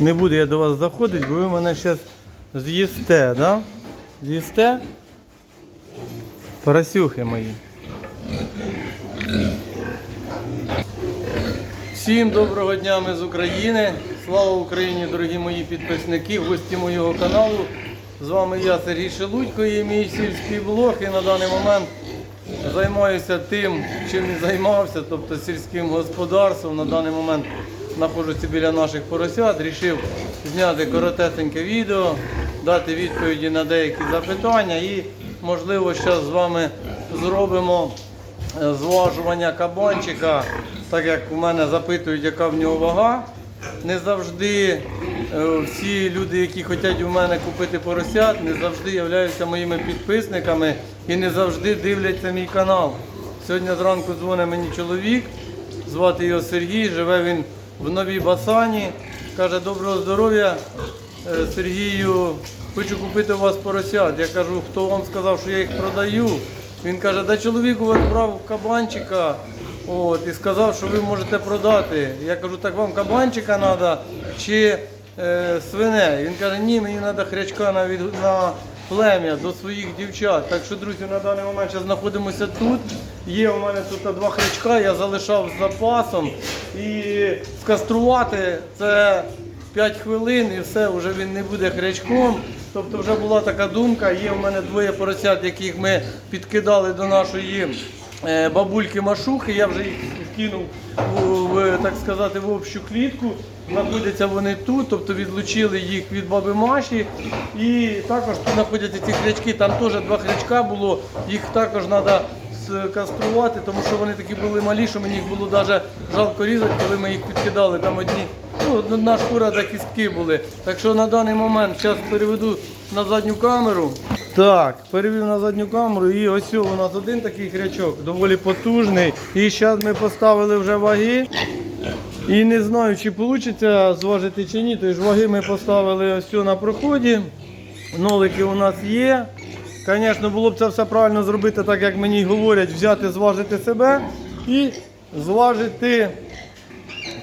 Не буду я до вас заходити, бо ви мене зараз з'їсте, да? З'їсте? Поросюхи мої. Всім доброго дня, ми з України. Слава Україні, дорогі мої підписники, гості моєго каналу. З вами я, Сергій Шелудько, і мій сільський блог. І на даний момент займаюся тим, чим і займався, тобто сільським господарством. На даний момент знаходжуся біля наших поросят. Рішив зняти коротесеньке відео, дати відповіді на деякі запитання і, можливо, зараз з вами зробимо е, зважування кабанчика, так як у мене запитують, яка в нього вага. Не завжди всі люди, які хочуть у мене купити поросят, не завжди являються моїми підписниками і не завжди дивляться мій канал. Сьогодні зранку дзвонить мені чоловік, звати його Сергій, живе він в Новій Басані. Каже, доброго здоров'я, е, Сергію, хочу купити у вас поросят. Я кажу, хто вам сказав, що я їх продаю? Він каже, да чоловік у вас брав кабанчика. От, і сказав, що ви можете продати. Я кажу, так вам кабанчика треба чи е, свиней? Він каже, ні, мені треба хрячка на, від, на плем'я до своїх дівчат. Так що, друзі, на даний момент зараз знаходимося тут. Є у мене тут два хрячка, я залишав з запасом. І скаструвати це 5 хвилин і все, вже він не буде хрячком. Тобто вже була така думка, є у мене двоє поросят, яких ми підкидали до нашої е, бабульки Машухи. Я вже їх вкинув в, так сказати, в общу клітку. Знаходяться вони тут, тобто відлучили їх від баби Маші. І також тут знаходяться ці хрячки. Там теж два хрячка було, їх також треба каструвати, тому що вони такі були малі, що мені їх було навіть жалко різати, коли ми їх підкидали. Там одні, ну, одна шкура та кістки були. Так що на даний момент зараз переведу на задню камеру. Так, перевів на задню камеру і ось у нас один такий хрячок, доволі потужний. І зараз ми поставили вже ваги. І не знаю, чи вийде зважити чи ні. Тож ваги ми поставили ось на проході. Нолики у нас є. Звісно, було б це все правильно зробити, так як мені говорять, взяти, зважити себе і зважити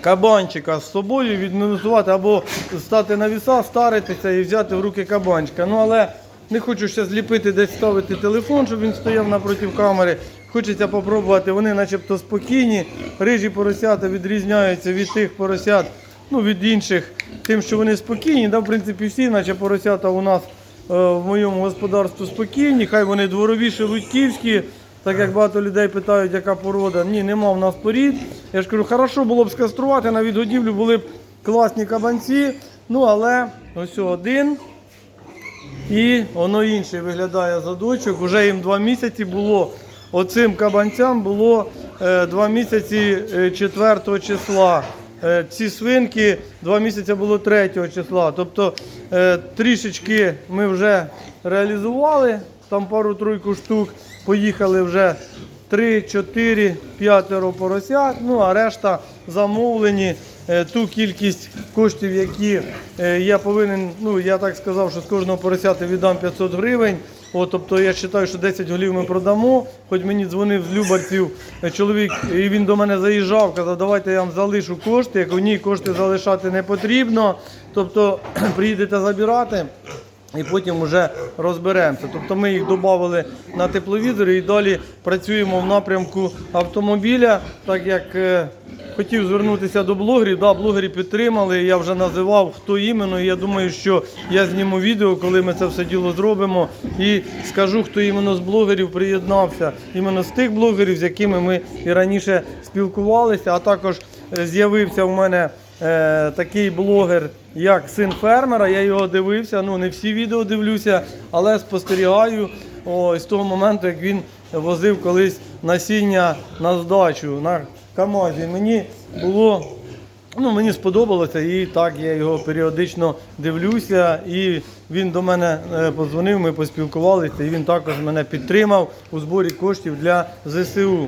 кабанчика з собою, відмінусувати або стати на віса, старитися і взяти в руки кабанчика. Ну але не хочу ще зліпити десь ставити телефон, щоб він стояв напроти камери. Хочеться попробувати, вони начебто спокійні. Рижі поросята відрізняються від тих поросят, ну від інших, тим, що вони спокійні. Да, в принципі, всі, наче поросята у нас е, в моєму господарстві спокійні, хай вони дворові, шелудьківські. Так як багато людей питають, яка порода. Ні, нема в нас порід. Я ж кажу, хорошо було б скаструвати, на відгодівлю були б класні кабанці. Ну, але ось один. І воно інше виглядає задочок. Уже їм два місяці було. Оцим кабанцям було е, два місяці е, 4 числа. Е, ці свинки два місяці було 3 числа. Тобто е, трішечки ми вже реалізували, там пару-тройку штук, поїхали вже 3, 4, 5 поросят, ну а решта замовлені. Е, Ту кількість коштів, які е, я повинен, ну я так сказав, що з кожного поросяти віддам 500 гривень. О, тобто я вважаю, що 10 голів ми продамо. Хоч мені дзвонив з Любарців е, чоловік, і він до мене заїжджав, казав, давайте я вам залишу кошти. Як у ній кошти залишати не потрібно. Тобто приїдете забирати. І потім вже розберемося. Тобто ми їх додали на тепловізори і далі працюємо в напрямку автомобіля, так як е, хотів звернутися до блогерів. Да, блогери підтримали. Я вже називав хто іменно. Я думаю, що я зніму відео, коли ми це все діло зробимо. І скажу, хто іменно з блогерів приєднався, іменно з тих блогерів, з якими ми і раніше спілкувалися, а також е, з'явився у мене е, такий блогер, як син фермера. Я його дивився. Ну не всі відео дивлюся, але спостерігаю ось з того моменту, як він возив колись насіння на здачу на Камазі. Мені було. Ну, мені сподобалося, і так я його періодично дивлюся. І він до мене е, подзвонив, ми поспілкувалися, і він також мене підтримав у зборі коштів для ЗСУ.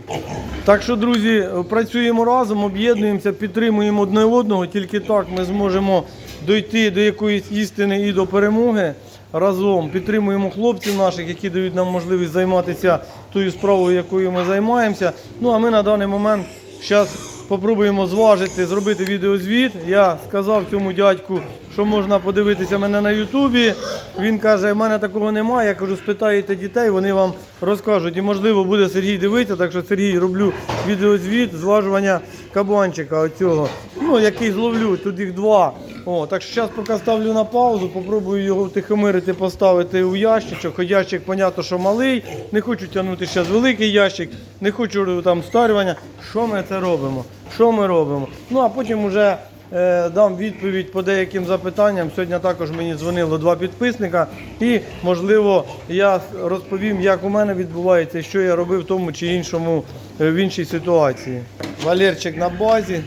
Так що, друзі, працюємо разом, об'єднуємося, підтримуємо одне одного. Тільки так ми зможемо дойти до якоїсь істини і до перемоги. Разом підтримуємо хлопців наших, які дають нам можливість займатися тою справою, якою ми займаємося. Ну а ми на даний момент зараз попробуємо зважити, зробити відеозвіт. Я сказав цьому дядьку, що можна подивитися мене на Ютубі. Він каже, в мене такого немає. Я кажу, спитаєте дітей, вони вам розкажуть. І можливо буде Сергій дивитися, так що Сергій роблю відеозвіт, зважування кабанчика оцього. Ну, який зловлю, тут їх два. О, так що зараз поки ставлю на паузу, попробую його втихомирити, поставити у ящичок. Ящик, понятно, що малий. Не хочу тягнути зараз великий ящик, не хочу там старювання. Що ми це робимо? Що ми робимо? Ну а потім вже е, дам відповідь по деяким запитанням. Сьогодні також мені дзвонило два підписника, і можливо я розповім, як у мене відбувається, що я робив в тому чи іншому е, в іншій ситуації. Валерчик на базі.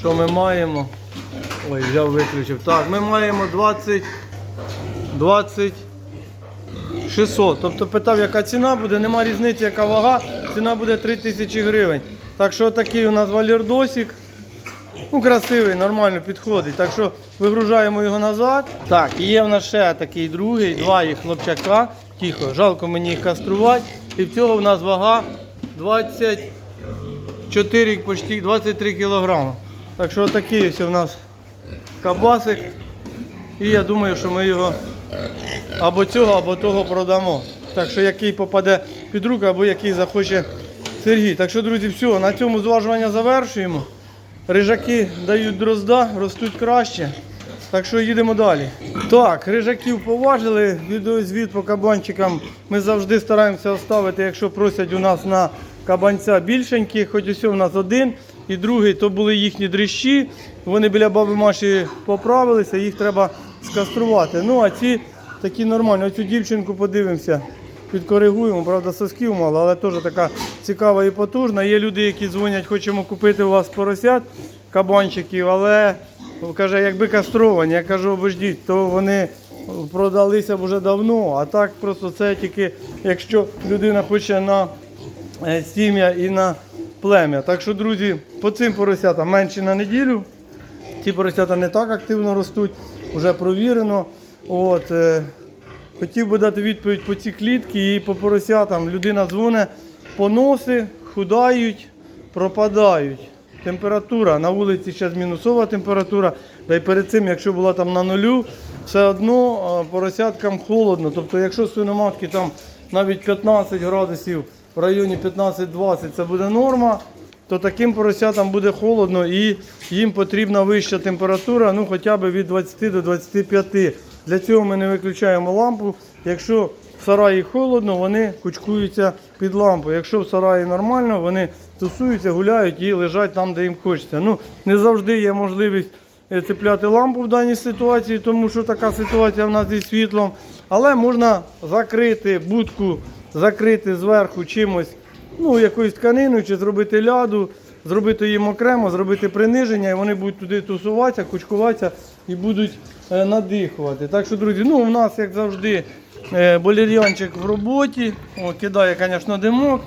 Що ми маємо? Ой, взяв, виключив. Так, ми маємо 20, 20 600. Тобто питав, яка ціна буде, нема різниці, яка вага, ціна буде 3 тисячі гривень. Так що такий у нас валірдосик. Ну, красивий, нормально підходить. Так що вигружаємо його назад. Так, і є в нас ще такий другий, два їх хлопчака. Тихо, жалко мені їх каструвати. І в цього в нас вага 24, почти 23 кілограми. Так що такий ось у нас кабасик. І я думаю, що ми його або цього, або того продамо. Так що який попаде під руку, або який захоче Сергій. Так що, друзі, все, на цьому зважування завершуємо. Рижаки дають дрозда, ростуть краще. Так що їдемо далі. Так, рижаків поважили. Відеозвіт по кабанчикам ми завжди стараємося оставити, якщо просять у нас на кабанця більшенькі, хоч ось у нас один і другий, то були їхні дрищі. Вони біля баби Маші поправилися, їх треба скаструвати. Ну а ці такі нормальні. Оцю дівчинку подивимося. Підкоригуємо, правда, сосків мало, але теж така цікава і потужна. Є люди, які дзвонять, хочемо купити у вас поросят, кабанчиків, але каже, якби кастровані. Я кажу, обождіть, то вони продалися б вже давно. А так просто це тільки якщо людина хоче на е, сім'я і на плем'я. Так що, друзі, по цим поросятам менше на неділю. Ті поросята не так активно ростуть, вже провірено. От, е, хотів би дати відповідь по цій клітці і по поросятам. Людина дзвоне, поноси худають, пропадають. Температура на вулиці зараз мінусова температура. Та й перед цим, якщо була там на нулю, все одно поросяткам холодно. Тобто, якщо свиноматки там навіть 15 градусів в районі 15-20 це буде норма, то таким поросятам буде холодно і їм потрібна вища температура, ну хоча б від 20 до 25. Для цього ми не виключаємо лампу. Якщо в сараї холодно, вони кучкуються під лампу. Якщо в сараї нормально, вони тусуються, гуляють і лежать там, де їм хочеться. Ну, не завжди є можливість е, цепляти лампу в даній ситуації, тому що така ситуація в нас зі світлом. Але можна закрити будку, закрити зверху чимось, ну, якоюсь тканиною чи зробити ляду, зробити їм окремо, зробити приниження, і вони будуть туди тусуватися, кучкуватися і будуть е, надихувати. Так що, друзі, ну у нас, як завжди, е, болір'янчик в роботі. О, кидає, звісно, димок,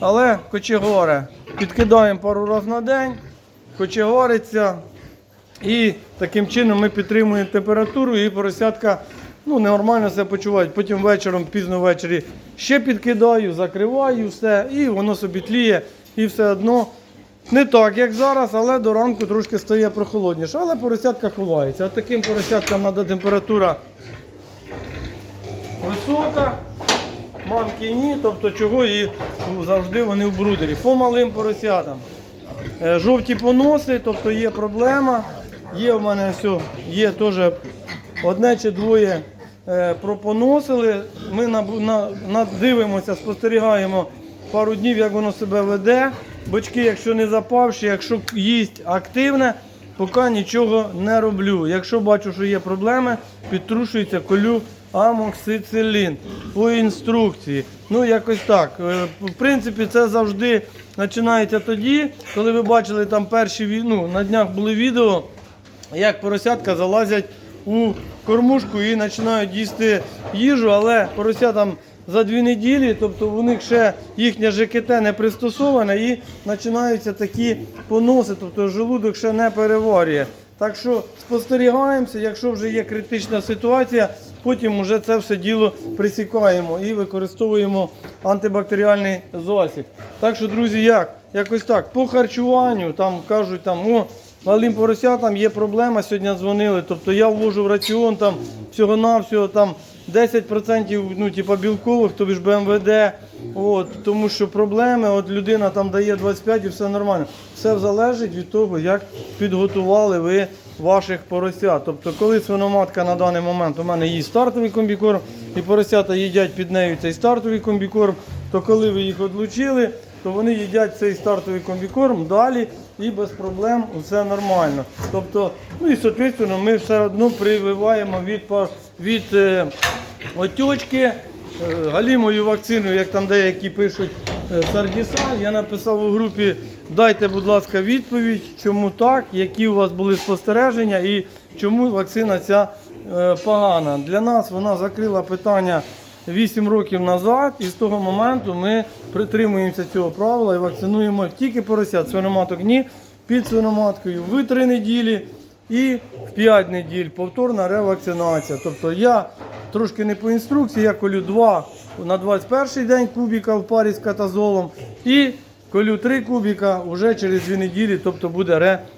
але кочегоре. Підкидаємо пару разів на день, кочегориться. І таким чином ми підтримуємо температуру і поросятка ну, нормально себе почувають. Потім вечором, пізно ввечері ще підкидаю, закриваю все, і воно собі тліє, і все одно. Не так, як зараз, але до ранку трошки стає прохолодніше. Але поросятка ховається. А таким поросяткам треба температура висока, мамки ні, тобто чого і завжди вони в брудері. По малим поросятам. Е, Жовті поноси, тобто є проблема. Є в мене все, є теж одне чи двоє пропоносили. Ми на, на, надивимося, спостерігаємо пару днів, як воно себе веде. Бочки, якщо не запавші, якщо їсть активне, поки нічого не роблю. Якщо бачу, що є проблеми, підтрушується, колю амоксицилін по інструкції. Ну, якось так. Е, В принципі, це завжди починається тоді, коли ви бачили там перші ну, на днях були відео, як поросятка залазять у кормушку і починають їсти їжу, але поросятам за дві неділі, тобто у них ще їхнє ЖКТ не пристосоване і починаються такі поноси, тобто желудок ще не переварює. Так що спостерігаємося, якщо вже є критична ситуація, потім вже це все діло присікаємо і використовуємо антибактеріальний засіб. Так що, друзі, як? Якось так. По харчуванню там кажуть, там, о, малим поросятам є проблема, сьогодні дзвонили. Тобто я ввожу в раціон там всього-навсього там 10% ну, типу, білкових, тобі ж БМВД. От, тому що проблеми, от людина там дає 25 і все нормально. Все залежить від того, як підготували ви ваших поросят. Тобто, коли свиноматка на даний момент у мене їсть стартовий комбікорм, і поросята їдять під нею цей стартовий комбікорм, то коли ви їх одлучили, то вони їдять цей стартовий комбікорм далі і без проблем все нормально. Тобто, ну і соответственно, ми все одно прививаємо від, від е, отечки, е, галімою вакциною, як там деякі пишуть е, Сардісаль. Я написав у групі, дайте, будь ласка, відповідь, чому так, які у вас були спостереження і чому вакцина ця е, погана. Для нас вона закрила питання 8 років назад, і з того моменту ми притримуємося цього правила і вакцинуємо тільки поросят, свиноматок ні, під свиноматкою в 3 неділі і в 5 неділь повторна ревакцинація. Тобто я трошки не по інструкції, я колю 2 на 21 день кубіка в парі з катазолом і колю 3 кубіка вже через 2 неділі, тобто буде ревакцинація.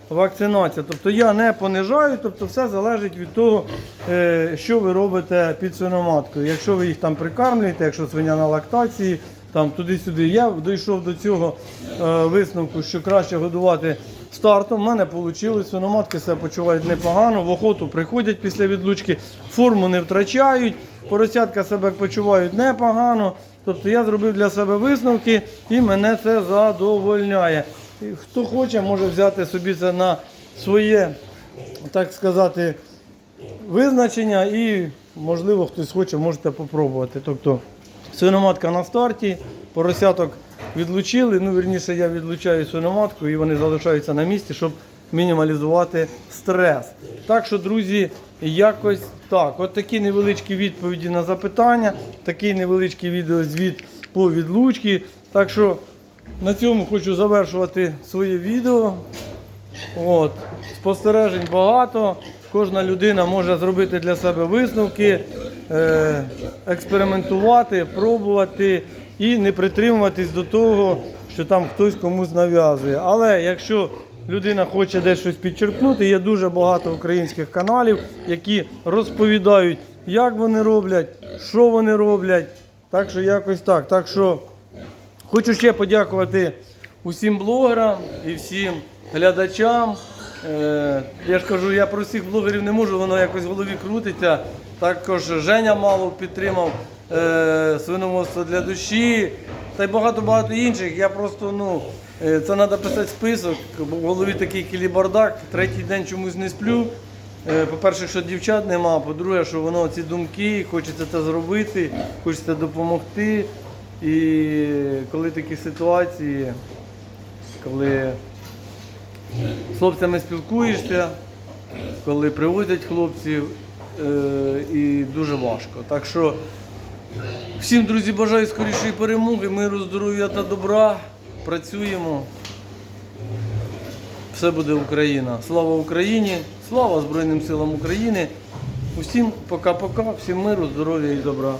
Тобто я не понижаю, тобто все залежить від того, е, що ви робите під свиноматкою. Якщо ви їх там прикармлюєте, якщо свиня на лактації, там туди-сюди. Я дійшов до цього е, висновку, що краще годувати стартом. У мене вийшло, свиноматки себе почувають непогано, в охоту приходять після відлучки, форму не втрачають, поросятка себе почувають непогано. Тобто я зробив для себе висновки і мене це задовольняє. Хто хоче, може взяти собі це на своє, так сказати, визначення і, можливо, хтось хоче, можете попробувати. Тобто свиноматка на старті, поросяток відлучили. Ну, вірніше, я відлучаю свиноматку і вони залишаються на місці, щоб мінімалізувати стрес. Так що, друзі, якось так. От такі невеличкі відповіді на запитання, такий невеличкий відеозвіт по відлучці. Так що на цьому хочу завершувати своє відео. От. Спостережень багато. Кожна людина може зробити для себе висновки, е, експериментувати, пробувати і не притримуватись до того, що там хтось комусь нав'язує. Але якщо людина хоче десь щось підчеркнути, є дуже багато українських каналів, які розповідають, як вони роблять, що вони роблять. Так що якось так. Так що Хочу ще подякувати усім блогерам і всім глядачам. Е, я ж кажу, я про всіх блогерів не можу, воно якось в голові крутиться. Також Женя Малов підтримав е, свиномовство для душі та й багато-багато інших. Я просто, ну, е, це треба писати список, бо в голові такий кілібардак, третій день чомусь не сплю. По-перше, що дівчат нема, по-друге, що воно ці думки, хочеться це зробити, хочеться допомогти. І коли такі ситуації, коли з хлопцями спілкуєшся, коли привозять хлопців, е, і дуже важко. Так що всім, друзі, бажаю скорішої перемоги, миру, здоров'я та добра. Працюємо. Все буде Україна. Слава Україні! Слава Збройним силам України! Усім пока-пока, всім миру, здоров'я і добра.